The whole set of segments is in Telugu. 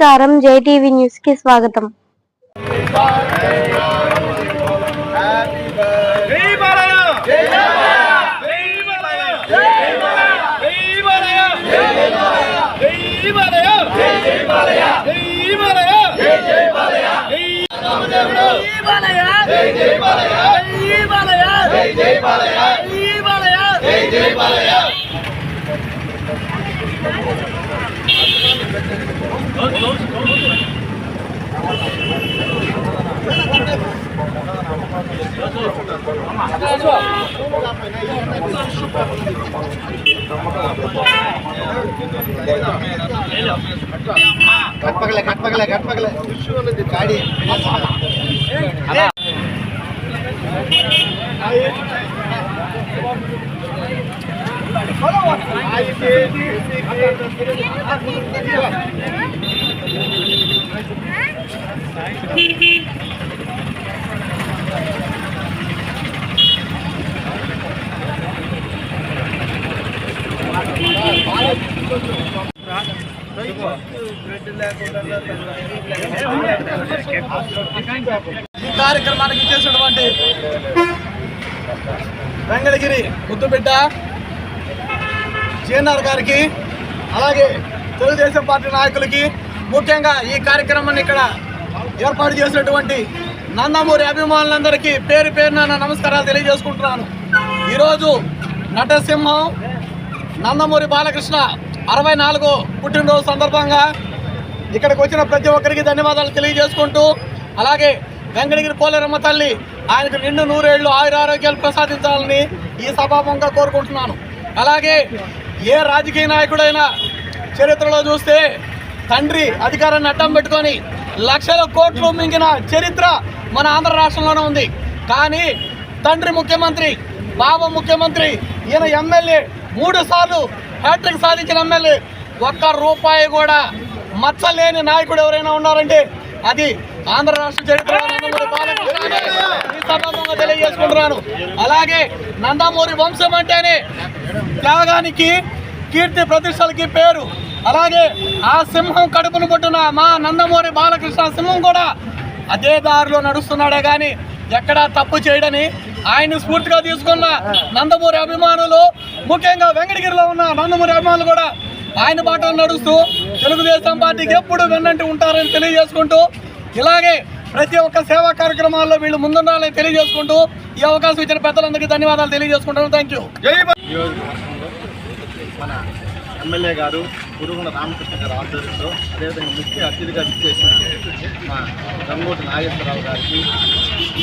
నమస్కారం జైటీవీ న్యూస్ కి స్వాగతం జై బాలయ్య జై బాలయ్య జై బాలయ్య జై బాలయ్య జై ఈ కార్యక్రమానికి ఇచ్చేసినటువంటి రంగళగిరి ముద్దుబిడ్డ జేఎన్ఆర్ గారికి అలాగే తెలుగుదేశం పార్టీ నాయకులకి ముఖ్యంగా ఈ కార్యక్రమాన్ని ఇక్కడ ఏర్పాటు చేసినటువంటి నందమూరి అభిమానులందరికీ పేరు పేరున నమస్కారాలు తెలియజేసుకుంటున్నాను. ఈరోజు నటసింహం నందమూరి బాలకృష్ణ అరవై నాలుగో పుట్టినరోజు సందర్భంగా ఇక్కడికి వచ్చిన ప్రతి ఒక్కరికి ధన్యవాదాలు తెలియజేసుకుంటూ అలాగే వెంకటగిరి పోలేరమ్మ తల్లి ఆయనకు నిండు నూరేళ్ళు ఆయుర ఆరోగ్యాలు ప్రసాదించాలని ఈ సభాముఖంగా కోరుకుంటున్నాను. అలాగే ఏ రాజకీయ నాయకుడైనా చరిత్రలో చూస్తే తండ్రి అధికారాన్ని అడ్డం పెట్టుకొని లక్షల కోట్లు మింగిన చరిత్ర మన ఆంధ్ర రాష్ట్రంలోనే ఉంది. కానీ తండ్రి ముఖ్యమంత్రి బాబు ముఖ్యమంత్రి ఈయన ఎమ్మెల్యే మూడు సార్లు హ్యాట్రిక్ సాధించిన ఎమ్మెల్యే ఒక్క రూపాయి కూడా మచ్చలేని నాయకుడు ఎవరైనా ఉన్నారంటే అది ఆంధ్ర రాష్ట్ర చరిత్ర తెలియజేసుకుంటున్నాను. అలాగే నందమూరి వంశం అంటేనే త్యాగానికి కీర్తి ప్రతిష్టలకి పేరు. అలాగే ఆ సింహం కడుపును పుట్టిన మా నందమూరి బాలకృష్ణ సింహం కూడా అదే దారిలో నడుస్తున్నాడే కానీ ఎక్కడా తప్పు చేయడని ఆయన స్ఫూర్తిగా తీసుకున్న నందమూరి అభిమానులు ముఖ్యంగా వెంకటగిరిలో ఉన్న నందమూరి అభిమానులు కూడా ఆయన బాటలో నడుస్తూ తెలుగుదేశం పార్టీకి ఎప్పుడు వెన్నంటి ఉంటారని తెలియజేసుకుంటూ ఇలాగే ప్రతి ఒక్క సేవా కార్యక్రమాల్లో వీళ్ళు ముందుండాలని తెలియజేసుకుంటూ ఈ అవకాశం ఇచ్చిన పెద్దలందరికీ ధన్యవాదాలు తెలియజేసుకుంటాను థ్యాంక్ యూ మన ఎమ్మెల్యే గారు గురుగుండ రామకృష్ణ గారు ఆధ్వర్యంలో అదేవిధంగా ముఖ్య అతిథిగా విచ్చేసిన మా గంగోటి నాగేశ్వరరావు గారికి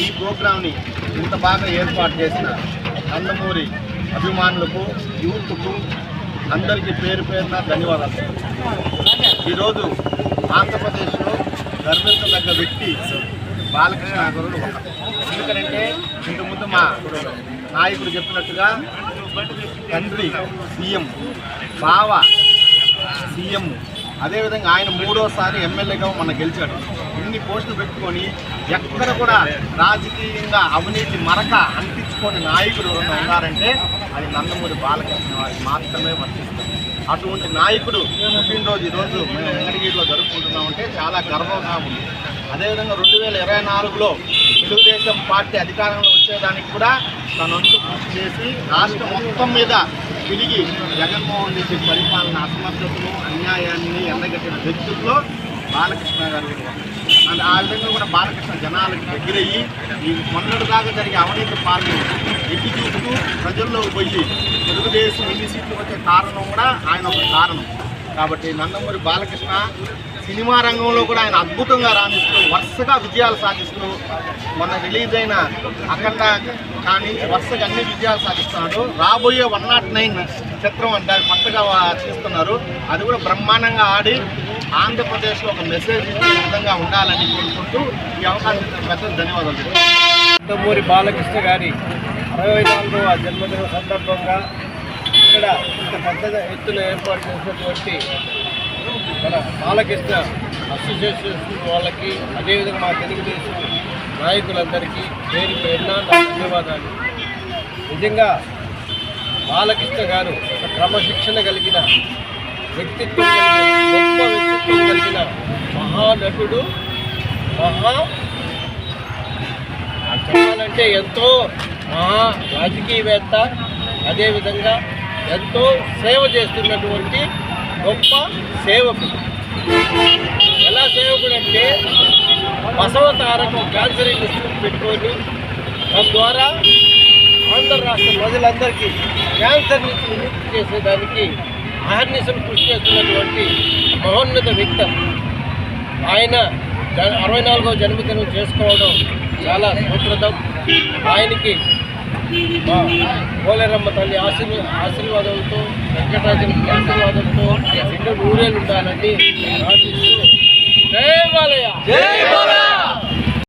ఈ ప్రోగ్రాంని ఇంత బాగా ఏర్పాటు చేసిన నందమూరి అభిమానులకు యూత్కు అందరికీ పేరు పేరున ధన్యవాదాలు. ఈరోజు ఆంధ్రప్రదేశ్లో గర్వించదగ్గ వ్యక్తి బాలకృష్ణ గారు ఒకరు. ఎందుకంటే ఇంతకుముందు మా నాయకుడు చెప్పినట్టుగా తండ్రి సీఎం బావ సీఎం. అదేవిధంగా ఆయన మూడోసారి ఎమ్మెల్యేగా మన గెలిచాడు. ఇన్ని పోస్టులు పెట్టుకొని ఎక్కడ కూడా రాజకీయంగా అవినీతి మరక అంటించుకొని నాయకుడు ఉన్నారంటే అది నందమూరి బాలకృష్ణ వారికి మాత్రమే వర్తిస్తుంది. అటువంటి నాయకుడు పుట్టినరోజు ఈరోజు మేము వెంకటగిరిలో జరుపుకుంటున్నామంటే చాలా గర్వంగా ఉంది. అదేవిధంగా రెండు వేల ఇరవై నాలుగులో తెలుగుదేశం పార్టీ అధికారంలో వచ్చేదానికి కూడా తన కృషి చేసి రాష్ట్రం మొత్తం మీద తిరిగి జగన్మోహన్ రెడ్డి పరిపాలన అసమర్థతను అన్యాయాన్ని ఎండగట్టిన వ్యక్తుల్లో బాలకృష్ణ గారు ఆ విధంగా కూడా బాలకృష్ణ జనాలకు దగ్గరయ్యి ఈ మొన్నటి దాకా జరిగే అవినీతి పాలన ఎట్టి చూపుతూ ప్రజల్లోకి పోయి తెలుగుదేశం ఎన్ని సీట్లు వచ్చే కారణం కూడా ఆయన ఒక కారణం. కాబట్టి నందమూరి బాలకృష్ణ సినిమా రంగంలో కూడా ఆయన అద్భుతంగా రాణిస్తూ వరుసగా విజయాలు సాధిస్తూ మొన్న రిలీజ్ అయిన అఖండ కానీ వరుసగా అన్ని విజయాలు సాధిస్తున్నాడు. రాబోయే వన్ నాట్ నైన్ చిత్రం అంటే కొత్తగా తీస్తున్నారు అది కూడా బ్రహ్మాండంగా ఆడి ఆంధ్రప్రదేశ్లో ఒక మెసేజ్ ఇచ్చే విధంగా ఉండాలని కోరుకుంటూ ఈ అవకాశం పెద్ద ధన్యవాదాలు నందమూరి బాలకృష్ణ గారి అరవై నాలుగవ జన్మదిన సందర్భంగా ఇక్కడ ఇంత పెద్ద ఎత్తున ఏర్పాటు చేసినటువంటి మన బాలకృష్ణ అసోసియేషన్ వాళ్ళకి అదేవిధంగా మా తెలుగుదేశం నాయకులందరికీ పేరు పేరున ధన్యవాదాలు. నిజంగా బాలకృష్ణ గారు ఒక క్రమశిక్షణ కలిగిన వ్యక్తిత్వం గొప్ప వ్యక్తిత్వం కలిగిన మహానటుడు మహా చెప్పాలంటే ఎంతో మహా రాజకీయవేత్త అదేవిధంగా ఎంతో సేవ చేస్తున్నటువంటి గొప్ప సేవకుడు. ఎలా సేవకుడు అంటే బసవ తారకం క్యాన్సర్ ఇన్స్టిట్యూట్ పెట్టుకొని తద్వారా ఆంధ్ర రాష్ట్ర ప్రజలందరికీ క్యాన్సర్ నుంచి విముక్తి చేసేదానికి అహర్నిశలు కృషి చేస్తున్నటువంటి మహోన్నత వ్యక్తి. ఆయన అరవై నాలుగవ జన్మదినం చేసుకోవడం చాలా సుప్రదం ఆయనకి మా పోలేరమ్మ తల్లి ఆశీర్వ ఆశీర్వాదంతో వెంకటాచల ఆశీర్వాదంతో రెండు నూరేళ్ళు ఉండాలని ప్రార్థిస్తూ జై బాలయ్య!